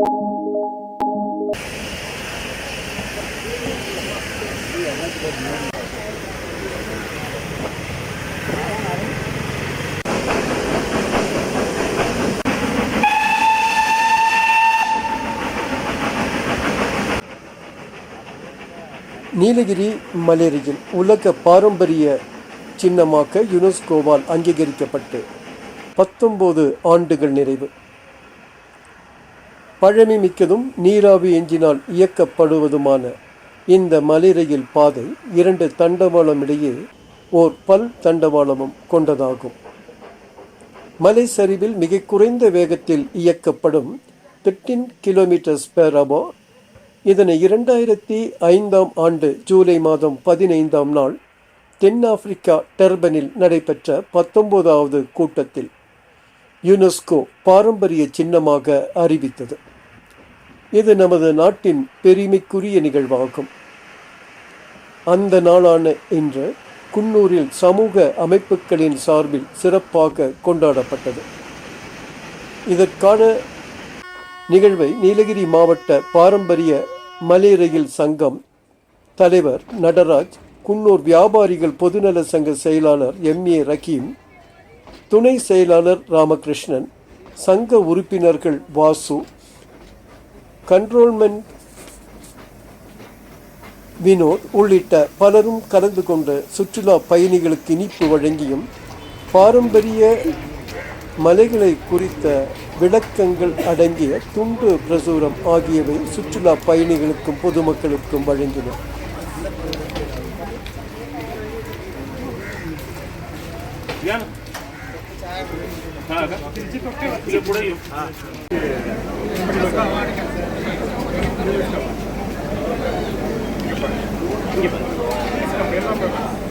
நீலகிரி மலேரியின் உலக பாரம்பரிய சின்னமாக்க யுனெஸ்கோவால் அங்கீகரிக்கப்பட்டு பத்தொன்பது ஆண்டுகள் நிறைவு. பழமை மிக்கதும் நீராவி எஞ்சினால் இயக்கப்படுவதுமான இந்த மலை பாதை இரண்டு தண்டவாளம் இடையே ஓர் பல் தண்டவாளமும் கொண்டதாகும். மலை சரிவில் மிக குறைந்த வேகத்தில் இயக்கப்படும் 13 கிலோமீட்டர்ஸ் பெர் அபோ இதனை இரண்டாயிரத்தி ஐந்தாம் ஆண்டு ஜூலை மாதம் பதினைந்தாம் நாள் தென்னாப்பிரிக்கா டெர்பனில் நடைபெற்ற பத்தொன்பதாவது கூட்டத்தில் யுனெஸ்கோ பாரம்பரிய சின்னமாக அறிவித்தது. இது நமது நாட்டின் பெருமைக்குரிய நிகழ்வாகும். அந்த நாளான இன்று குன்னூரில் சமூக அமைப்புகளின் சார்பில் சிறப்பாக கொண்டாடப்பட்டது. இதற்கான நிகழ்வை நீலகிரி மாவட்ட பாரம்பரிய மலை ரயில் சங்கம் தலைவர் நடராஜ் குன்னூர் வியாபாரிகள் பொதுநல சங்க செயலாளர் எம். ஏ. ரஹீம் துணை செயலாளர் ராமகிருஷ்ணன் சங்க உறுப்பினர்கள் வாசு கண்ட்ரோல்மெண்ட் வினோத் உள்ளிட்ட பலரும் கலந்து கொண்ட சுற்றுலா பயணிகளுக்கு இனிப்பு வழங்கியும் பாரம்பரிய மலைகளை குறித்த விளக்கங்கள் அடங்கிய துண்டு பிரசுரம் ஆகியவை சுற்றுலா பயணிகளுக்கும் பொதுமக்களுக்கும் வழங்கின. या given.